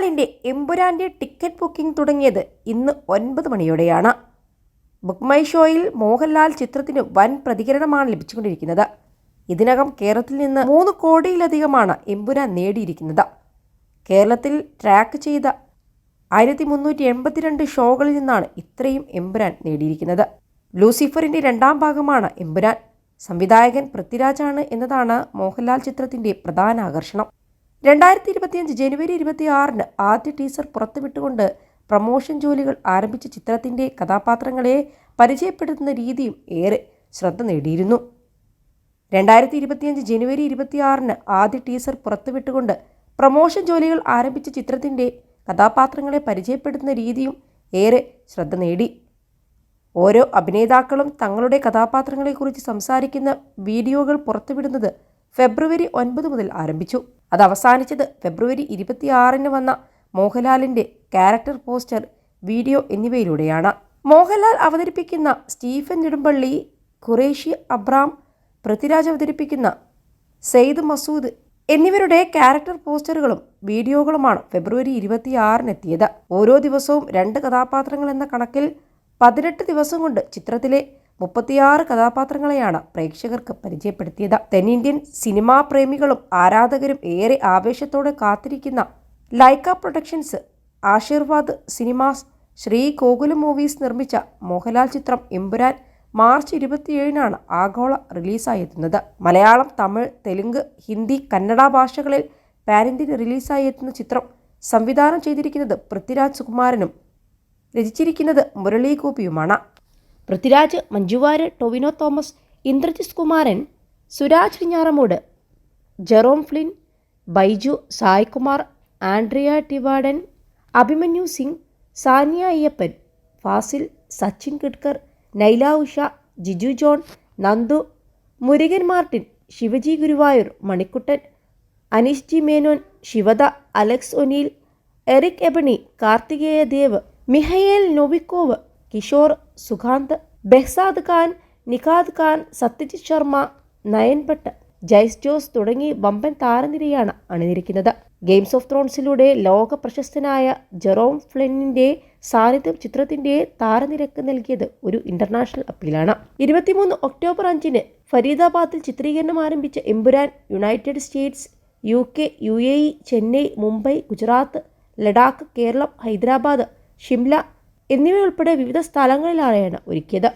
മോഹൻലാലിന്റെ എമ്പുരാന്റെ ticket booking തുടങ്ങിയത് ഇന്ന് ഒൻപത് മണിയോടെയാണ്. ബുക്ക് മൈ ഷോയിൽ മോഹൻലാൽ ചിത്രത്തിന് വൻ പ്രതികരണമാണ് ലഭിച്ചുകൊണ്ടിരിക്കുന്നത്. ഇതിനകം കേരളത്തിൽ നിന്ന് മൂന്ന് കോടിയിലധികമാണ് എമ്പുരാൻ നേടിയിരിക്കുന്നത്. കേരളത്തിൽ ട്രാക്ക് ചെയ്ത ആയിരത്തി മുന്നൂറ്റി എൺപത്തിരണ്ട് ഷോകളിൽ നിന്നാണ് ഇത്രയും എമ്പുരാൻ നേടിയിരിക്കുന്നത്. ലൂസിഫറിന്റെ രണ്ടാം ഭാഗമാണ് എമ്പുരാൻ. സംവിധായകൻ പൃഥ്വിരാജാണ് എന്നതാണ് മോഹൻലാൽ ചിത്രത്തിന്റെ പ്രധാന ആകർഷണം. രണ്ടായിരത്തി ഇരുപത്തിയഞ്ച് ജനുവരി ഇരുപത്തി ആറിന് ആദ്യ ടീസർ പുറത്തുവിട്ടുകൊണ്ട് പ്രമോഷൻ ജോലികൾ ആരംഭിച്ച ചിത്രത്തിന്റെ കഥാപാത്രങ്ങളെ പരിചയപ്പെടുത്തുന്ന രീതിയും ഏറെ ശ്രദ്ധ നേടിയിരുന്നു. രണ്ടായിരത്തി ഇരുപത്തിയഞ്ച് ജനുവരി ഇരുപത്തിയാറിന് ആദ്യ ടീസർ പുറത്തുവിട്ടുകൊണ്ട് പ്രമോഷൻ ജോലികൾ ആരംഭിച്ച ചിത്രത്തിന്റെ കഥാപാത്രങ്ങളെ പരിചയപ്പെടുത്തുന്ന രീതിയും ഏറെ ശ്രദ്ധ നേടി. ഓരോ അഭിനേതാക്കളും തങ്ങളുടെ കഥാപാത്രങ്ങളെക്കുറിച്ച് സംസാരിക്കുന്ന വീഡിയോകൾ പുറത്തുവിടുന്നത് ഫെബ്രുവരി ഒൻപത് മുതൽ ആരംഭിച്ചു. അത് അവസാനിച്ചത് ഫെബ്രുവരി ഇരുപത്തിയാറിന് വന്ന മോഹൻലാലിന്റെ ക്യാരക്ടർ പോസ്റ്റർ വീഡിയോ എന്നിവയിലൂടെയാണ്. മോഹൻലാൽ അവതരിപ്പിക്കുന്ന സ്റ്റീഫൻ നെടുമ്പള്ളി ഖുറേഷി അബ്രാം പൃഥ്വിരാജ് അവതരിപ്പിക്കുന്ന സെയ്ദ് മസൂദ് എന്നിവരുടെ ക്യാരക്ടർ പോസ്റ്ററുകളും വീഡിയോകളുമാണ് ഫെബ്രുവരി ഇരുപത്തിയാറിനെത്തിയത്. ഓരോ ദിവസവും രണ്ട് കഥാപാത്രങ്ങൾ എന്ന കണക്കിൽ പതിനെട്ട് ദിവസം കൊണ്ട് ചിത്രത്തിലെ മുപ്പത്തിയാറ് കഥാപാത്രങ്ങളെയാണ് പ്രേക്ഷകർക്ക് പരിചയപ്പെടുത്തിയത്. തെന്നിന്ത്യൻ സിനിമാ പ്രേമികളും ആരാധകരും ഏറെ ആവേശത്തോടെ കാത്തിരിക്കുന്ന Lyca productions Aashirvad cinemas Sree Gokulam movies നിർമ്മിച്ച മോഹൻലാൽ ചിത്രം എമ്പുരാൻ മാർച്ച് ഇരുപത്തിയേഴിനാണ് ആഗോള റിലീസായി എത്തുന്നത് മലയാളം തമിഴ് തെലുങ്ക് ഹിന്ദി കന്നഡ ഭാഷകളിൽ ഇന്ത്യൻ റിലീസായി എത്തുന്ന ചിത്രം സംവിധാനം ചെയ്തിരിക്കുന്നത് പൃഥ്വിരാജ് സുകുമാരനും രചിച്ചിരിക്കുന്നത് Murali Prithviraj Manju Warrier Tovino Thomas Indrajith Kumaran Suraj Venjaramoodu Jerome Flynn Baiju Saikumar Andrea Tivadar Abhimanyu Singh Saniya Iyappan Fazil Sachin Khedekar Naila Usha Giju John Nandu Murugan Martin Shivaji Guruvayoor Manikuttan Aneesh G Menon Shivada Alex O'Neil Eric Ebouaney Karthikeya Dev Mikhail Novikov Kishore Sukant Behzad Khan Nikhat Khan Satyajit Sharma Nayan Bhatt Jaise Jose തുടങ്ങി വമ്പൻ താരനിരയാണ് അണിനിരിക്കുന്നത്. Games of ത്രോൺസിലൂടെ ലോക പ്രശസ്തനായ Jerome ഫ്ലെന്നിന്റെ സാന്നിധ്യം ചിത്രത്തിന്റെ താരനിരക്ക് നൽകിയത് ഒരു international അപ്പീലാണ്. ഇരുപത്തിമൂന്ന് October അഞ്ചിന് ഫരീദാബാദിൽ ചിത്രീകരണം ആരംഭിച്ച Empuraan United States U K U A E Chennai Mumbai Gujarat Ladakh Keralam Hyderabad Shimla എന്നിവയുൾപ്പെടെ വിവിധ സ്ഥലങ്ങളിലാണ് ഒരുക്കിയത്